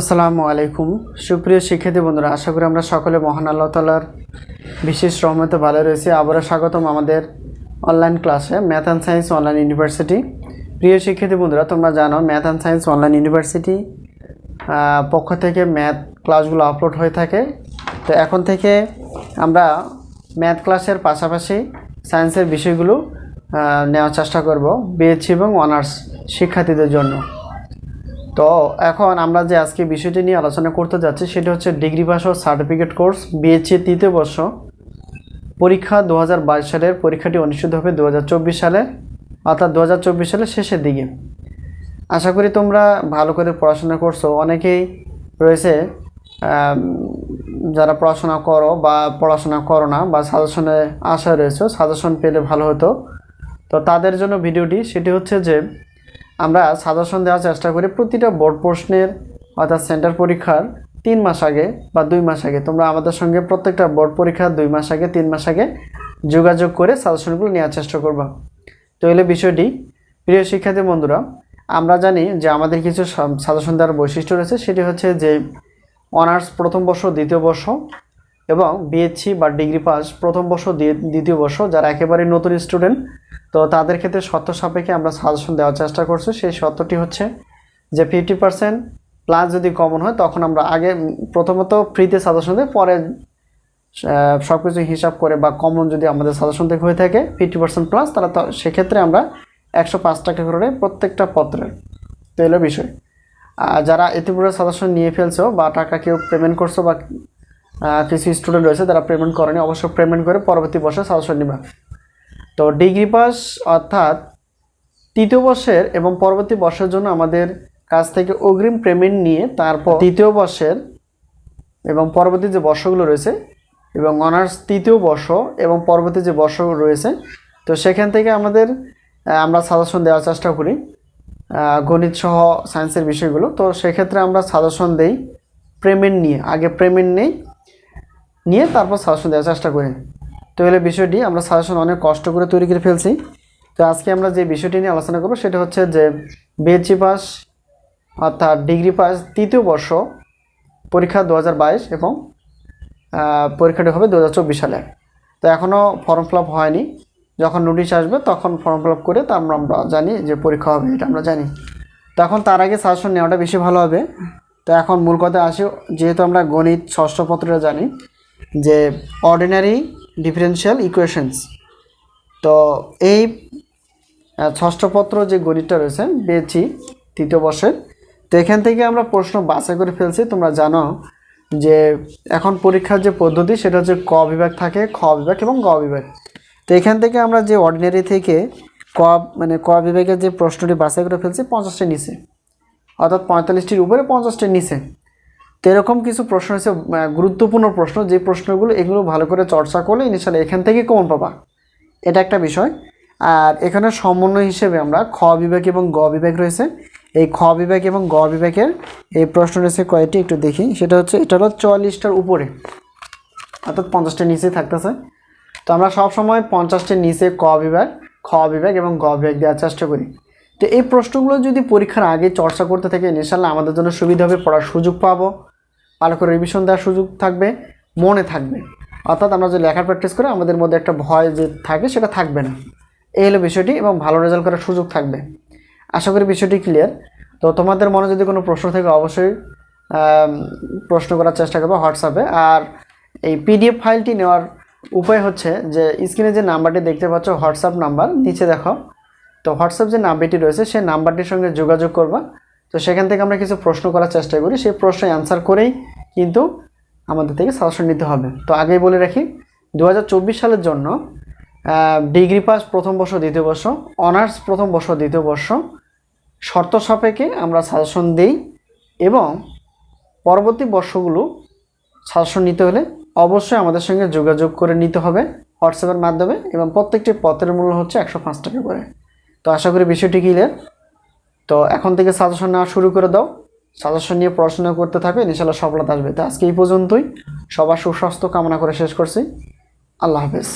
আসসালামু আলাইকুম। সুপ্রিয় শিক্ষার্থী বন্ধুরা, আশা করি আমরা সকলে মহান আল্লাহ তালার বিশেষ রহমতে ভালো রয়েছি। আবারও স্বাগতম আমাদের অনলাইন ক্লাসে math and science online university প্রিয় শিক্ষার্থী বন্ধুরা, তোমরা জানো math and science online university পক্ষ থেকে ম্যাথ ক্লাসগুলো আপলোড হয়ে থাকে। তো এখন থেকে আমরা ম্যাথ ক্লাসের পাশাপাশি সায়েন্সের বিষয়গুলো নেওয়ার চেষ্টা করব বিএসসি এবং অনার্স শিক্ষার্থীদের জন্য। তো এখন আমরা যে আজকে বিষয়টি নিয়ে আলোচনা করতে যাচ্ছি, সেটা হচ্ছে ডিগ্রি পাস ও সার্টিফিকেট কোর্স বিএসসি তৃতীয় বর্ষ। পরীক্ষা দু হাজার বাইশ সালের, পরীক্ষাটি অনুষ্ঠিত হবে দু হাজার চব্বিশ সালে, অর্থাৎ দু হাজার চব্বিশ সালের শেষের দিকে। আশা করি তোমরা ভালো করে পড়াশোনা করছ। অনেকেই রয়েছে যারা পড়াশোনা করো বা পড়াশোনা করো না বা সাজেশনে আশা রয়েছে, সাজেশন পেলে ভালো হতো। তো তাদের জন্য ভিডিওটি, সেটি হচ্ছে যে আমরা সাজেশন দেওয়ার চেষ্টা করি প্রতিটা বোর্ড প্রশ্নের অর্থাৎ সেন্টার পরীক্ষার তিন মাস আগে বা দুই মাস আগে। তোমরা আমাদের সঙ্গে প্রত্যেকটা বোর্ড পরীক্ষার দুই মাস আগে, তিন মাস আগে যোগাযোগ করে সাজেশনগুলো নেওয়ার চেষ্টা করবা। তো এলে বিষয়টি। প্রিয় শিক্ষার্থী বন্ধুরা, আমরা জানি যে আমাদের কিছু সাজেশন দেওয়ার বৈশিষ্ট্য রয়েছে, সেটি হচ্ছে যে অনার্স প্রথম বর্ষ, দ্বিতীয় বর্ষ এবং বিএসসি বা ডিগ্রি পাস প্রথম বর্ষ দ্বিতীয় বর্ষ যারা একেবারে নতুন স্টুডেন্ট তো তাদের ক্ষেত্রে শর্ত সাপেক্ষে আমরা সাজেশন দেওয়ার চেষ্টা করছি। সেই শর্তটি হচ্ছে যে ফিফটি পার্সেন্ট প্লাস যদি কমন হয়, তখন আমরা আগে প্রথমত ফ্রিতে সাজেশন দিই, পরে সব কিছু হিসাব করে বা কমন যদি আমাদের সাজেশন থেকে হয়ে থাকে ফিফটি পার্সেন্ট প্লাস তাহলে তো, সেক্ষেত্রে আমরা একশো পাঁচ টাকা করে প্রত্যেকটা পত্রের। তো এলো বিষয়। যারা ইতিপূর্বে সাজেশন নিয়ে ফেলছো বা টাকা কেউ পেমেন্ট করছ বা কিছু স্টুডেন্ট রয়েছে, তারা পেমেন্ট করেনি, অবশ্য পেমেন্ট করে পরবর্তী বর্ষে সাজেশন নেবে। তো ডিগ্রি পাস অর্থাৎ তৃতীয় বর্ষের এবং পরবর্তী বর্ষের জন্য আমাদের কাছ থেকে অগ্রিম পেমেন্ট নিয়ে তারপর তৃতীয় বর্ষের এবং পরবর্তী যে বর্ষগুলো রয়েছে এবং অনার্স তৃতীয় বর্ষ এবং পরবর্তী যে বর্ষগুলো রয়েছে, তো সেখান থেকে আমাদের আমরা সাজেশন দেওয়ার চেষ্টা করি গণিত সহ সায়েন্সের বিষয়গুলো। তো সেক্ষেত্রে আমরা সাজেশন দেই পেমেন্ট নিয়ে। আগে পেমেন্ট নেই নিয়ে তারপর সাজেশন দেওয়ার চেষ্টা করি। তো এলে বিষয়টি আমরা সাজেশন অনেক কষ্ট করে তৈরি করে ফেলছি। তো আজকে আমরা যে বিষয়টি নিয়ে আলোচনা করব সেটা হচ্ছে যে বিএসসি পাস অর্থাৎ ডিগ্রি পাস তৃতীয় বর্ষ পরীক্ষা দু হাজার বাইশ এবং পরীক্ষাটি হবে দু হাজার চব্বিশ সালে। তো এখনও ফর্ম ফিল হয়নি। যখন নোটিশ আসবে তখন ফর্ম ফিল করে তা আমরা আমরা জানি যে পরীক্ষা হবে, এটা আমরা জানি। তখন তার আগে সাজেশন নেওয়াটা বেশি ভালো হবে। তো এখন মূল কথা আসি, যেহেতু আমরা গণিত ষষ্ঠ পত্রটা জানি যে অর্ডিনারি ডিফারেন্সিয়াল ইকুয়েশনস তো এই আহ, ষষ্ঠ পত্র যে গণিতটা রয়েছে পেয়েছি তৃতীয় বর্ষের তো এখান থেকে আমরা প্রশ্ন বাছাই করে ফেলছি। তোমরা জানো যে এখন পরীক্ষার যে পদ্ধতি সেটা হচ্ছে ক বিভাগ থাকে খ বিভাগ এবং গ বিভাগ। তো এখান থেকে আমরা যে অর্ডিনারি থেকে ক মানে ক বিভাগের যে প্রশ্নটি বাছাই করে ফেলছি পঞ্চাশটির নিচে। অর্থাৎ পঁয়তাল্লিশটির উপরে পঞ্চাশটির নিচে। তো এরকম কিছু প্রশ্ন হচ্ছে গুরুত্বপূর্ণ প্রশ্ন। যে প্রশ্নগুলো, এগুলো ভালো করে চর্চা করলে ইনশাল্লাহ এখান থেকে কমন পাবা। এটা একটা বিষয়। আর এখানে সমন্বয় হিসেবে আমরা খ বিভাগ এবং গ বিভাগ রয়েছে। এই খ বিভাগ এবং গ বিভাগের এই প্রশ্ন রয়েছে কয়েকটি, একটু দেখি। সেটা হচ্ছে, এটা হলো চুয়াল্লিশটার উপরে। অর্থাৎ পঞ্চাশটার নিচে থাকতেছে। তো আমরা সব সময় পঞ্চাশটির নিচে ক বিভাগ, খ বিভাগ এবং গ বিভাগ দেওয়ার চেষ্টা করি। তো এই প্রশ্নগুলো যদি পরীক্ষার আগে চর্চা করতে থাকি, ইনশাল্লাহ আমাদের জন্য সুবিধা হবে, পড়ার সুযোগ পাবো। ভালো করে রিভিশন দেওয়ার সুযোগ থাকবে, মনে থাকবে। অর্থাৎ আমরা যে লেখার প্র্যাকটিস করে, আমাদের মধ্যে একটা ভয় যে থাকে সেটা থাকবে না। এই হলো বিষয়টি এবং ভালো রেজাল্ট করার সুযোগ থাকবে। আশা করি বিষয়টি ক্লিয়ার তো তোমাদের মনে যদি কোনো প্রশ্ন থাকে, অবশ্যই প্রশ্ন করার চেষ্টা করবে হোয়াটসঅ্যাপে আর এই পিডিএফ ফাইলটি নেওয়ার উপায় হচ্ছে যে স্ক্রিনে যে নাম্বারটি দেখতে পাচ্ছ হোয়াটসঅ্যাপ নাম্বার নিচে দেখো। তো হোয়াটসঅ্যাপ যে নাম্বারটি রয়েছে, সেই নাম্বারটির সঙ্গে যোগাযোগ করবা। তো সেখান থেকে আমরা কিছু প্রশ্ন করার চেষ্টা করি। সেই প্রশ্নে অ্যান্সার করেই কিন্তু আমাদের থেকে সাজেশন নিতে হবে। তো আগেই বলে রাখি দু হাজার চব্বিশ সালের জন্য ডিগ্রি পাস প্রথম বর্ষ, দ্বিতীয় বর্ষ অনার্স প্রথম বর্ষ, দ্বিতীয় বর্ষ শর্ত সাপেক্ষে আমরা সাজেশন দিই এবং পরবর্তী বর্ষগুলো সাজেশন নিতে হলে অবশ্যই আমাদের সঙ্গে যোগাযোগ করে নিতে হবে হোয়াটসঅ্যাপের মাধ্যমে এবং প্রত্যেকটি পত্রের মূল্য হচ্ছে একশো পাঁচ টাকা করে। তো আশা করি বিষয়টি ক্লিয়ার তো এখন থেকে সাজেশন নেওয়া শুরু করে দাও। সাজেশন নিয়ে পড়াশোনা করতে থাকবে ইনশাল্লাহ সফলতা আসবে। তো আজকে এই পর্যন্তই। সবার সুস্বাস্থ্য কামনা করে শেষ করছি। আল্লাহ হাফেজ।